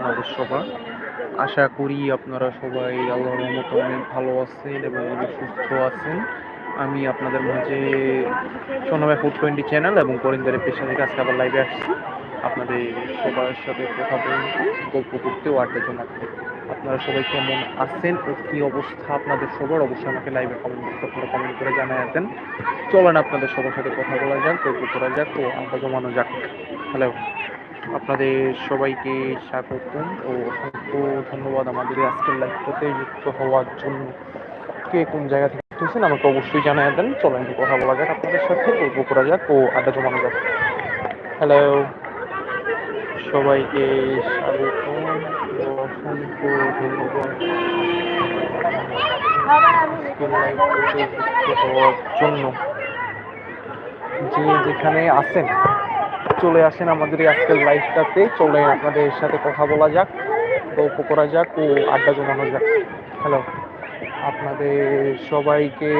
আপনাদের সবার। আশা করি আপনারা সবাই আল্লাহর রহমতে অনেক ভালো আছেন এবং অনেক সুস্থ আছেন। আমি আপনাদের মাঝে সোনামে ফুড টোয়েন্টি চ্যানেল এবং করিন্দারের পেশা থেকে আজকে আবার লাইভে আসছি। আপনাদের সবার সাথে কথা বলতে, গল্প করতে ও আড্ডা জমাতে। আপনারা সবাই কেমন আছেন ও কী অবস্থা? আপনাদের সবার অবশ্যই আমাকে লাইভে কমেন্ট বক্সে আপনারা কমেন্ট করে জানায় দেন। চলেন আপনাদের সবার সাথে কথা বলা যাক, গল্প করা যাক ও আড্ডা জমানো যাক। হ্যালো আপনাদের সবাইকে স্বাগতম ও অসংখ্য ধন্যবাদ আমাদের আজকের লাইভটাতে যুক্ত হওয়ার জন্য। কে কোন জায়গা থেকে শুনছেন আমাকে অবশ্যই জানায় দেন। চলেন কথা বলা যাক আপনাদের সাথে, গল্প করা যাক ও আড্ডা জমানো যাক। হ্যালো সবাইকে স্বাগতম অসংখ্য ধন্যবাদ। হওয়ার জন্য। যে যেখানে আছেন চলে আসেন আমাদের এই আজকের লাইভটাতে চলে আপনাদের সাথে কথা বলা যাক, গল্প করা যাক ও আড্ডা জমানো যাক। হ্যালো আপনাদের সবাইকে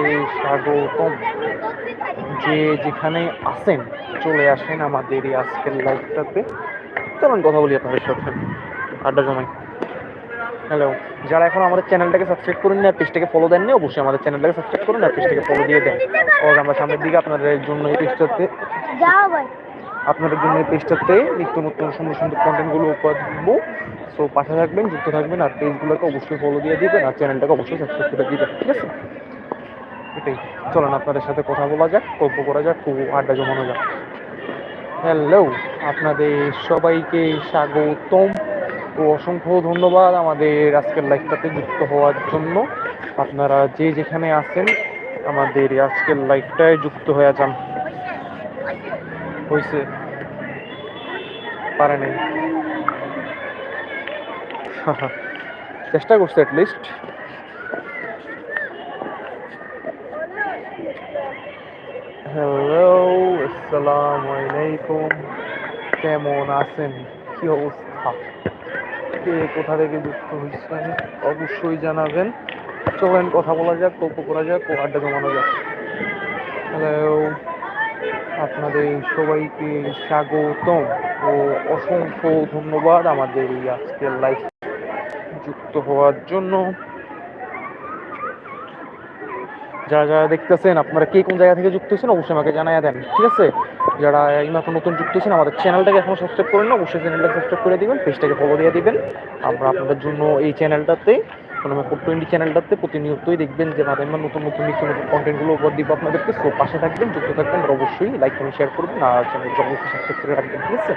স্বাগতম। যে যেখানে আসেন চলে আসেন আমাদের এই আজকের লাইভটাতে চলুন, কথা বলি আপনাদের সাথে। আড্ডা জমাই। হ্যালো যারা এখন আমাদের চ্যানেলটাকে সাবস্ক্রাইব করুন না পেজটাকে ফলো দেন দেননি, অবশ্যই আমাদের চ্যানেলটাকে সাবস্ক্রাইব করুন আর পেজটাকে ফলো দিয়ে দেন। और আমরা সামনের দিকে আপনাদের জন্য এই পেজটাতে আপনাদের জন্য এই পেজটাতে নিত্য নতুন সুন্দর সুন্দর কন্টেন্টগুলো উপহার দিব। সো পাশে থাকবেন, যুক্ত থাকবেন, আর পেজগুলোকে অবশ্যই ফলো দিয়ে দিবেন, আর চ্যানেলটাকে অবশ্যই সাবস্ক্রাইব করে দিবেন, ঠিক আছে? এটাই। চলেন, আপনাদের সাথে কথা বলা যাক, গল্প করা যাক, খুব আড্ডা জমানো যাক। হ্যালো আপনাদের সবাইকে স্বাগতম ও অসংখ্য ধন্যবাদ আমাদের আজকের লাইভটাতে যুক্ত হওয়ার জন্য। আপনারা যে যেখানে আছেন, আমাদের আজকের লাইভটায় যুক্ত হয়ে যান। হয়েছে পারে নাই। চেষ্টা করছে অ্যাটলিস্ট হ্যালো আসসালামু আলাইকুম কেমন আছেন? কি অবস্থা? কে কোথা থেকে যুক্ত হয়েছেন? অবশ্যই জানাবেন। চলেন, কথা বলা যাক, গল্প করা যাক ও আড্ডা জমানো যাক। হ্যালো আপনাদের সবাইকে স্বাগতম ও অসংখ্য ধন্যবাদ আমাদের এই আজকের লাইফ যুক্ত হওয়ার জন্য। যারা যারা দেখতেছেন, আপনারা কে কোন জায়গা থেকে যুক্ত হয়েছেন অবশ্যই আমাকে জানাইয়া দেন, ঠিক আছে? যারা এইমাত্র নতুন যুক্ত হয়েছেন, আমাদের চ্যানেলটাকে এখনও সাবস্ক্রাইব করেন অবশ্যই চ্যানেলটাকে সাবস্ক্রাইব করে দিবেন পেজটাকে ফলো দিয়ে দিবেন। আমরা আপনাদের জন্য এই চ্যানেলটাতে মানে ফোর টোয়েন্টি চ্যানেলটাতে প্রতিনিয়তই দেখবেন যে ভাবে আমরা নতুন নতুন নিত্য নতুন কন্টেন্টগুলো উপর দিব আপনাদেরকে সো পাশে থাকবেন যুক্ত থাকবেন আর অবশ্যই লাইক কমেন্ট শেয়ার করবেন আর অবশ্যই সাবস্ক্রাইব করে রাখবেন ঠিক আছে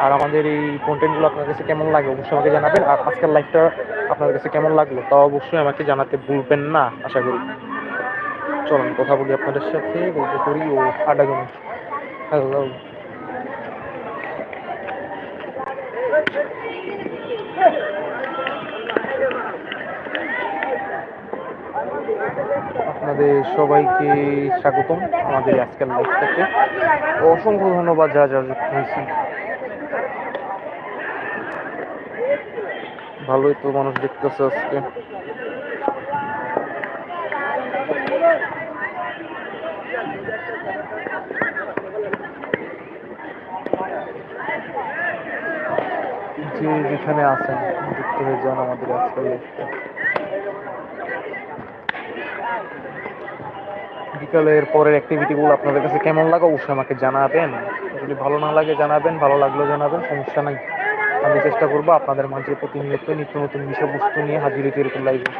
আর আমাদের এই কন্টেন্টগুলো আপনার কাছে কেমন লাগে অবশ্যই আমাকে জানাবেন আর আজকের লাইফটা আপনার কাছে কেমন লাগল তাও অবশ্যই আমাকে জানাতে ভুলবেন না আশা করি চলুন কথা বলি আপনাদের সাথে গল্প করি ও আড্ডা জমি হ্যালো আপনাদের সবাইকে স্বাগতম আমাদের আজকের লাইফটাতে অসংখ্য ধন্যবাদ যা যা যুক্ত হয়েছি ভালোই তো মানুষ দেখতেছে আজকে। যে যেখানে আছেন, যুক্ত হয়ে যান আমাদের আজকের লাইফটা বিকালের পরের অ্যাক্টিভিটিগুলো আপনাদের কাছে কেমন লাগে? অবশ্যই আমাকে জানাবেন। যদি ভালো না লাগে জানাবেন ভালো লাগলেও জানাবেন সমস্যা নাই। আমি চেষ্টা করব আপনাদের মাঝে প্রতিনিয়ত নিত্য নতুন বিষয়বস্তু নিয়ে হাজির হইতে এরকম লাইভে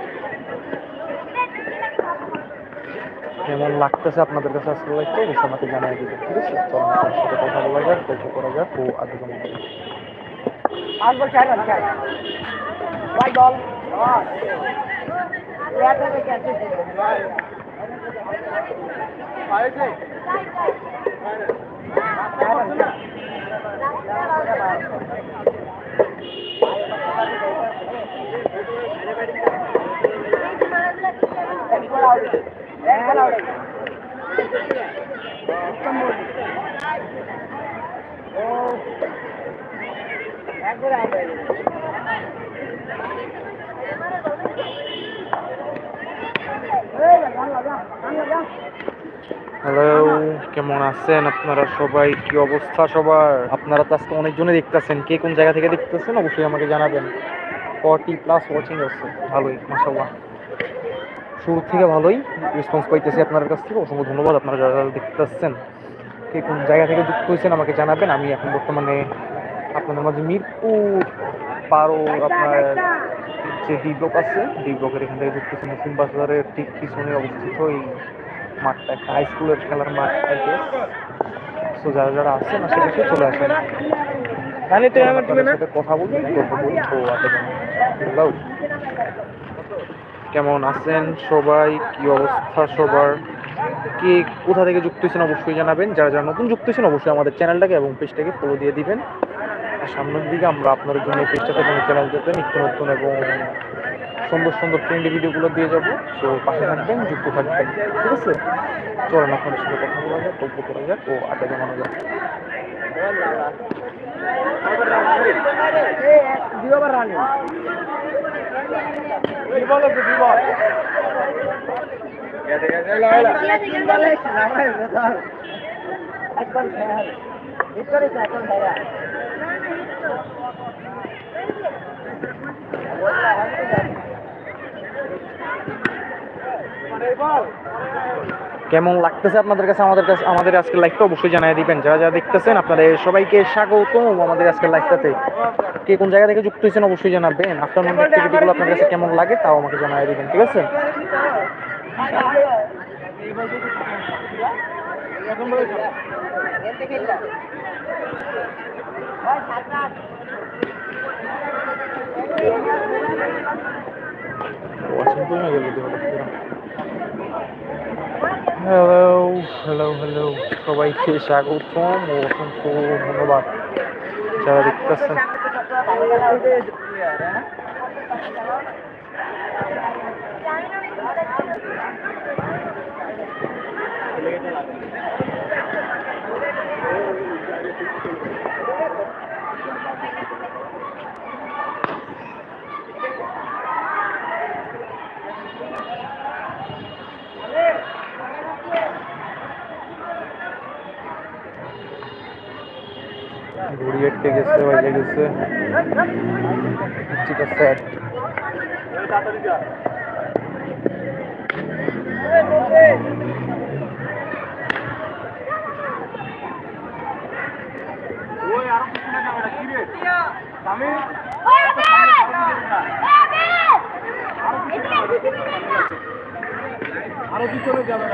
কেমন লাগতেছে আপনাদের কাছে আসলে লাইফটা অবশ্যই আমাকে জানাই দিবেন ঠিক আছে? চলুন আপনার সাথে কথা বলা যাক গল্প করা যাক ও আগে জমা করা যাক। আজ বল চাই না চাই ভাই বল ইয়ার থেকে কে আছে হ্যালো কেমন আছেন আপনারা সবাই? কি অবস্থা সবার? আপনারা তো আজকে অনেকজনে দেখতেছেন। কে কোন জায়গা থেকে দেখতেছেন অবশ্যই আমাকে জানাবেন। ফর্টি প্লাস ওয়াচিং আছে। ভালোই মাসাল্লাহ শুরু থেকে ভালোই রেসপন্স পাইতেছি আপনার কাছ থেকে। অসংখ্য ধন্যবাদ আপনারা যারা যারা দেখতেছেন। কে কোন জায়গা থেকে যুক্ত হয়েছেন আমাকে জানাবেন। আমি এখন বর্তমানে আপনাদের মাঝে মিরপুর বারো আপনার যে ডি ব্লক আছে ডি ব্লকের এখান থেকে যুক্ত হয়েছে মুসলিম বাজারের ঠিক পিছনে অবস্থিত এই মাঠটা একটা হাই স্কুলের খেলার মাঠ আইতে সো যারা যারা আছেন আশেপাশে চলে আসেন। জানি তো আমার কথা বলব বলি তো হ্যালো কেমন আছেন সবাই? কি অবস্থা সবার? কে কোথা থেকে যুক্ত হয়েছেন অবশ্যই জানাবেন। যারা যারা নতুন যুক্ত হয়েছেন অবশ্যই আমাদের চ্যানেলটাকে এবং পেজটাকে ফলো দিয়ে দিবেন। সামনের দিকে। আমরা আপনার জন্য পেজটাতে এবং চ্যানেলটাতে নিত্য নতুন এবং সুন্দর সুন্দর ট্রেন্ডি ভিডিওগুলো দিয়ে যাব। তো পাশে থাকবেন যুক্ত থাকবেন। ঠিক আছে? চলেন আপনাদের সাথে কথা বলা যাক গল্প করা যাক ও আড্ডা জমানো যাক। তিন বলে একবার খেয়াল। কেমন লাগতেছে আপনাদের কাছে? আমাদের কাছে আমাদের আজকের লাইফটা অবশ্যই জানিয়ে দিবেন। যারা যারা দেখতেছেন, আপনাদের সবাইকে স্বাগতম। আমাদের আজকের লাইফটাতে কে কোন জায়গা থেকে যুক্ত হয়েছেন অবশ্যই জানাবেন। আফটারনুন অ্যাক্টিভিটিগুলো আপনার কাছে কেমন লাগে, তাও আমাকে জানিয়ে দিবেন, ঠিক আছে? হ্যালো হ্যালো হ্যালো সবাইকে স্বাগতম ও অসংখ্য ধন্যবাদ যারা দেখতেছেন। ঘুড়ি আটকে গেছে বাজে গেছে ঠিক আছে আরও পিছনে যাবে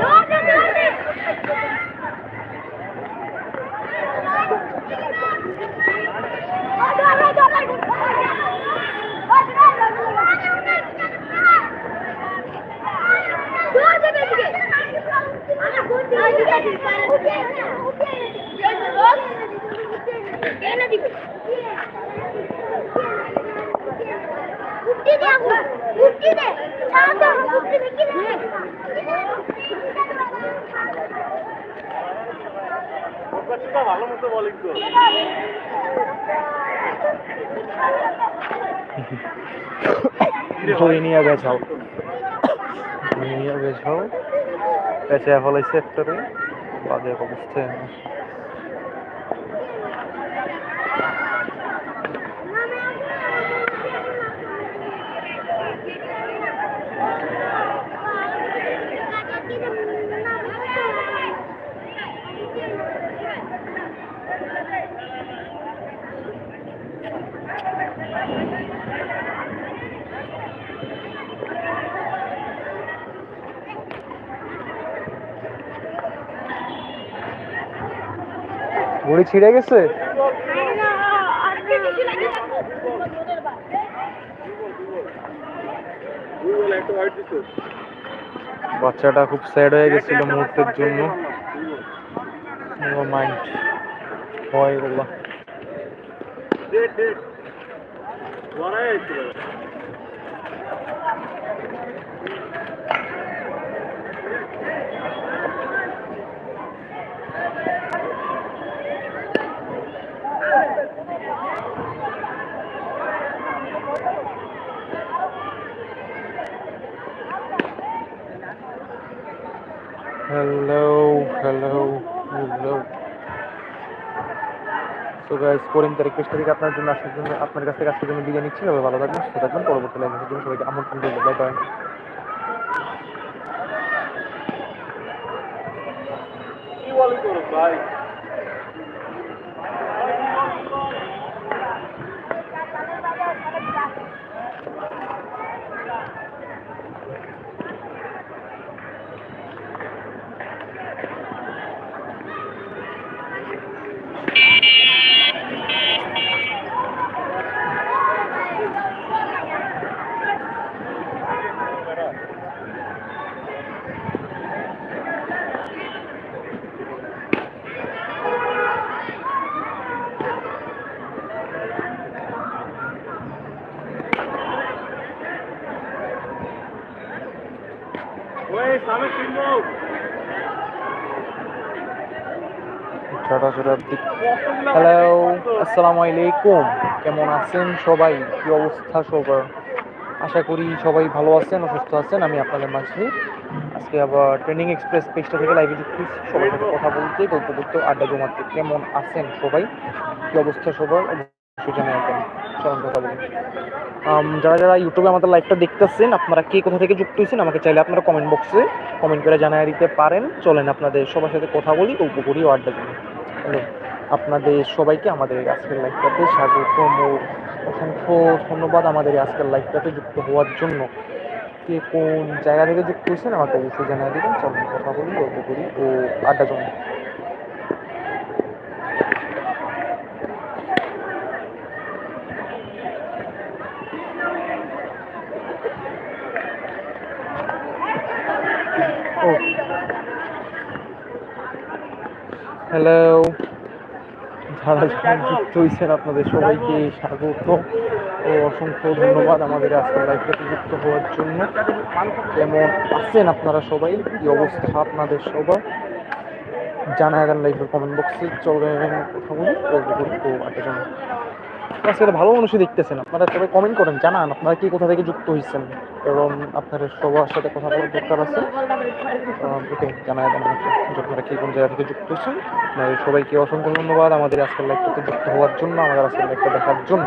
ভালো মতো বলিং তো নিয়ে গেছাও ফলাইছে একটারে বাজে এক ঘুড়ি ছিঁড়ে গেছে? বাচ্চাটা খুব স্যাড হয়ে গেছিল মুহূর্তের জন্য। মাইন্ড হয় এগুলো। সো গাইস করিম তারিখ পেশ তারিখ আপনার জন্য আসার জন্য আপনার কাছ থেকে আজকের জন্য বিদায় নিচ্ছি। সবাই ভালো থাকবেন, সুস্থ থাকবেন। পরবর্তী লাইন জন্য সবাইকে আমন্ত্রণ করব বাই বাই হ্যালো আসসালামু আলাইকুম। কেমন আছেন সবাই? কি অবস্থা সবার? আশা করি সবাই ভালো আছেন অসুস্থ আছেন। আমি আপনাদের মাঝে আজকে আবার ট্রেনিং এক্সপ্রেস পেজটা থেকে লাইভে যুক্ত সবার সাথে কথা বলতে গল্প করতে আড্ডা জমাতে। কেমন আছেন সবাই? কি অবস্থা সবার? অবশ্যই জানাবেন। কথা বলি যারা যারা ইউটিউবে আমাদের লাইভটা দেখতেছেন, আপনারা কে কোথা থেকে যুক্ত হয়েছেন আমাকে চাইলে আপনারা কমেন্ট বক্সে কমেন্ট করে জানিয়ে দিতে পারেন। চলেন আপনাদের সবার সাথে কথা বলি গল্প করি ও আড্ডা হ্যালো, আপনাদের সবাইকে আমাদের আজকের লাইভটাতে স্বাগতম ও অসংখ্য ধন্যবাদ আমাদের আজকের লাইভটাতে যুক্ত হওয়ার জন্য। কে কোন জায়গা থেকে যুক্ত হয়েছেন আমাকে অবশ্যই জানিয়ে দিবেন। চলুন কথা বলি গল্প করি ও আড্ডা জমি হ্যালো যারা যুক্ত হয়েছেন আপনাদের সবাইকে স্বাগত ও অসংখ্য ধন্যবাদ আমাদের আজকের লাইফটাতে যুক্ত হওয়ার জন্য। কেমন আছেন আপনারা সবাই? কি অবস্থা আপনাদের সবার? জানা গেল লাইফের কমেন্ট বক্সে চলবেন কথা বলি, গল্প করি, তো একটা জন আজকে ভালো মানুষই দেখতেছেন। আপনারা সবাই কমেন্ট করেন, জানান আপনারা কি কোথা থেকে যুক্ত হয়েছেন কারণ আপনাদের সবার সাথে কথা বলার দরকার আছে। ওকে দেন আপনারা কি কোন জায়গা থেকে যুক্ত হয়েছেন আপনাদের সবাইকে অসংখ্য ধন্যবাদ আমাদের আজকের লাইভটাতে যুক্ত হওয়ার জন্য, আমাদের আজকের লাইভটা দেখার জন্য।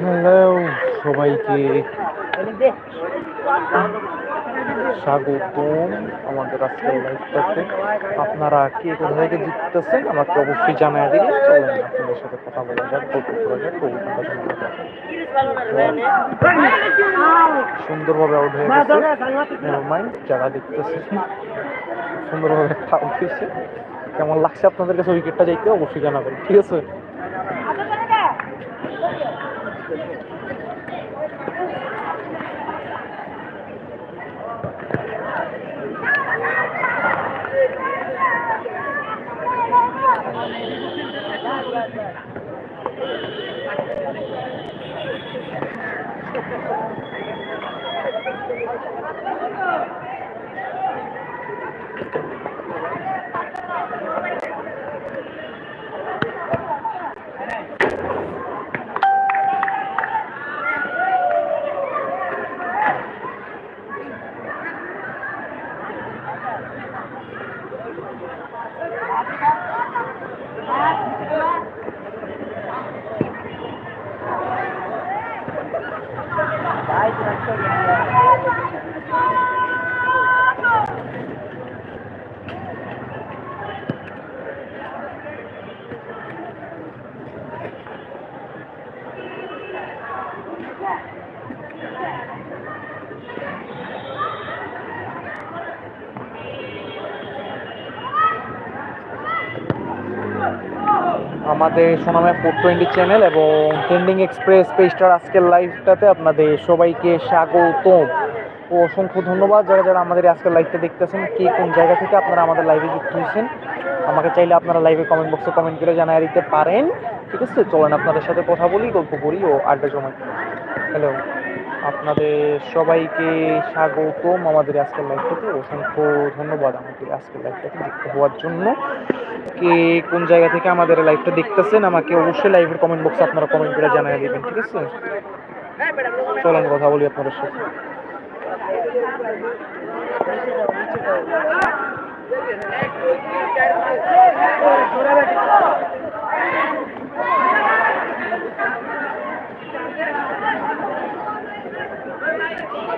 হ্যালো, সবাইকে স্বাগতম আমাদের আজকের লাইভটাতে আপনারা কে কোথা থেকে জিততেছেন আমাকে অবশ্যই জানাই দিলে চলেন, আপনাদের সাথে কথা বলা যাক, গল্প করা যাক সুন্দরভাবে আউট হয়ে গেছে। যারা দেখতেছে সুন্দরভাবে আউট হয়েছে। কেমন লাগছে আপনাদের কাছে উইকেটটা যাইতে অবশ্যই জানাবেন, ঠিক আছে? আমাদের সোনামে ফোর টোয়েন্টি চ্যানেল এবং ট্রেন্ডিং এক্সপ্রেস পেজটার আজকের লাইভটাতে আপনাদের সবাইকে স্বাগত ও অসংখ্য ধন্যবাদ যারা যারা আমাদের আজকের লাইভটা দেখতেছেন, কে কোন জায়গা থেকে আপনারা আমাদের লাইভে যুক্ত হয়েছেন। আমাকে চাইলে আপনারা লাইভে কমেন্ট বক্সে কমেন্ট করে জানাই দিতে পারেন। ঠিক আছে, চলেন আপনাদের সাথে কথা বলি, গল্প করি ও আড্ডা জমাই। হ্যালো। আপনাদের সবাইকে স্বাগতম আমাদের আজকের লাইভটাতে অসংখ্য ধন্যবাদ আমাদের আজকের লাইভটাতে যুক্ত হওয়ার জন্য। কে কোন জায়গা থেকে আমাদের লাইভটা দেখতেছেন, আমাকে অবশ্যই লাইভের কমেন্ট বক্সে আপনারা কমেন্ট করে জানিয়ে দেবেন, ঠিক আছে? চলেন, কথা বলি আপনাদের সাথে।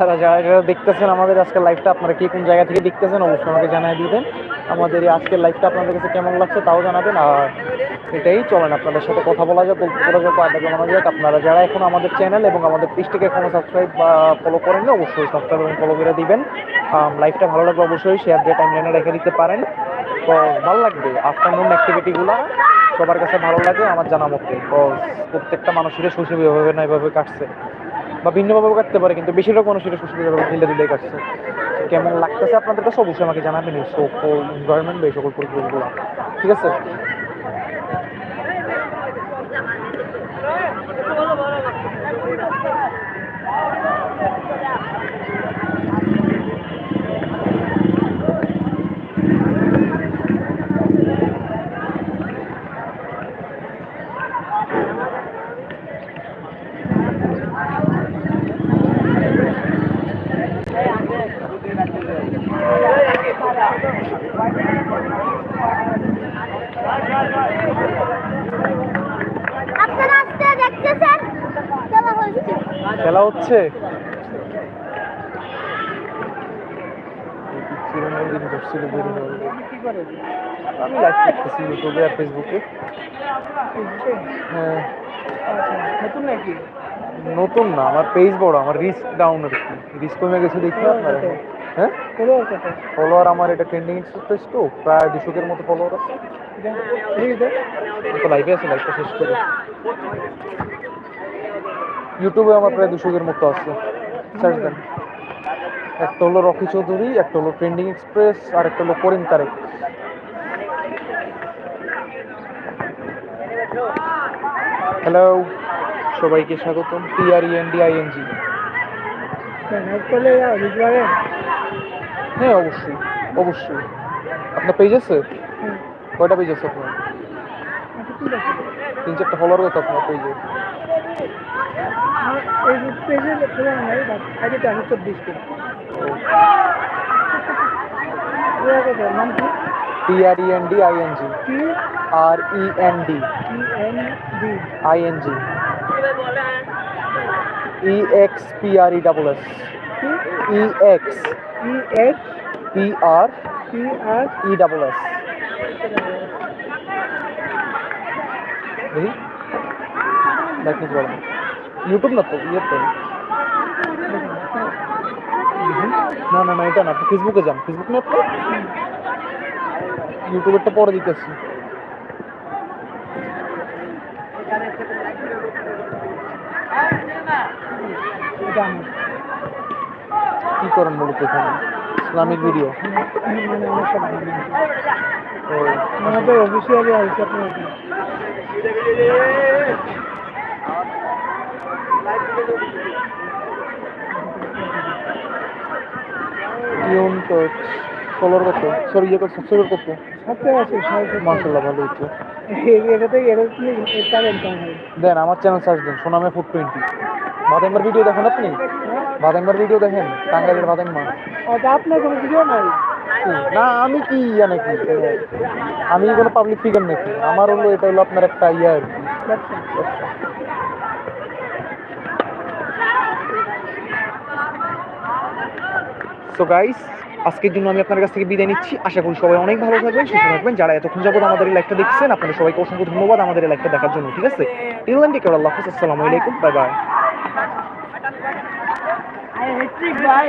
আপনারা যারা যারা দেখতেছেন আমাদের আজকের লাইভটা আপনারা কি কোন জায়গা থেকে দেখতেছেন, অবশ্যই আমাকে জানিয়ে দিবেন। আমাদের এই আজকের লাইভটা আপনাদের কাছে কেমন লাগছে তাও জানাবেন। আর এটাই, চলেন আপনাদের সাথে কথা বলা যাক, গল্প করা যাক, আড্ডা জানানো যাক। আপনারা যারা এখন আমাদের চ্যানেল এবং আমাদের পেজটিকে এখনও সাবস্ক্রাইব বা ফলো করেননি, অবশ্যই সাবস্ক্রাইব এবং ফলো করে দিবেন। লাইভটা ভালো লাগবে অবশ্যই শেয়ার দিয়ে টাইম লাইনে রেখে দিতে পারেন। তো ভালো লাগবে আফটারনুন অ্যাক্টিভিটিগুলো সবার কাছে ভালো লাগে, আমার জানা মতে প্রত্যেকটা মানুষের শৈশব এভাবে না এভাবে কাটছে। বা ভিন্নভাবে কাটতে পারে, কিন্তু বেশিরভাগ মানুষ এটা সুস্থভাবে মিলে দিলে কাটছে। কেমন লাগতেছে আপনাদের? কাছে অবশ্যই আমাকে জানাবেন, এই সকল এনভায়রনমেন্ট বা এই সকল পরিবেশগুলো। ঠিক আছে? হবে। আমি লাইভ করতেছি ইউটিউবে আর ফেসবুকে হ্যাঁ। নতুন নাকি? নতুন না আমার পেজ বড় আমার রিস্ক ডাউন আর কি রিস্ক কমে গেছে দেখি আপনার। হ্যাঁ? ফলোয়ার আমার এটা ট্রেন্ডিং পেজ তো প্রায় দুশোকের মতো ফলোয়ার আছে। আছে লাইভে আছে লাইভটা শেষ করে। ইউটিউবে আমার প্রায় দুশোকের মতো আছে। সার্চ দেন। একটা হলো রকি চৌধুরী একটা হলো ট্রেন্ডিং এক্সপ্রেস আর একটা হলো করিম তারেক। হ্যালো সবাইকে স্বাগতম। T R E N D I N G help করলে বুঝতে পারেন হ্যাঁ অবশ্যই অবশ্যই। আপনার পেজ আছে? কয়টা পেজ আছে আপনার? আছে। তিন চারটা ফলোয়ার কত আপনার পেজে এই পেজে খোলা নাই আগে তো চব্বিশ করে নাম কি? T R E N D I N G T R E N D E N D I N G E X P R E double S E X E X P R P R E double S দেখি দেখি বলেন YouTube না তো? ইয়ে তো। না না না এটা না আপনি ফেসবুকে যান। ফেসবুক না আপনি ইউটিউবেরটা পরে দিতেছি। কি করেন মূলত এখানে? ইসলামিক ভিডিও মানে সব জানি। আমাদের অফিসিয়ালি আছে আপনার। তো ফলোয়ার কত সরি ইয়ে কত সাবস্ক্রাইবার কত সবটাই আছে মার্শাল্লাহ ভালো হচ্ছে। এটাতে এটা তুমি তার ইনকাম দেন আমার চ্যানেল সার্চ দেন সোনামে ফুড টোয়েন্টি মাথায় ভিডিও দেখেন আপনি? ভিডিও দেখেন টাঙ্গাইলের বাদাম্মা আপনার কোনো ভিডিও নাই? না আমি কি ইয়া নাকি? আমি কোনো পাবলিক ফিগার নাকি? আমার হলো এটা হলো আপনার একটা ইয়া আর কি। সো গাইস আজকের জন্য আমি আপনার কাছ থেকে বিদায় নিচ্ছি। আশা করি সবাই অনেক ভালো থাকবেন, সুস্থ থাকবেন। যারা এতক্ষণ যাবত আমাদের লাইফটা দেখছেন, আপনাদের সবাইকে অসংখ্য ধন্যবাদ আমাদের এই দেখার জন্য, ঠিক আছে? টিল কেউ আল্লাহ হাফিজ, আসসালামু আলাইকুম বাই বাই হেট্রিক ভাই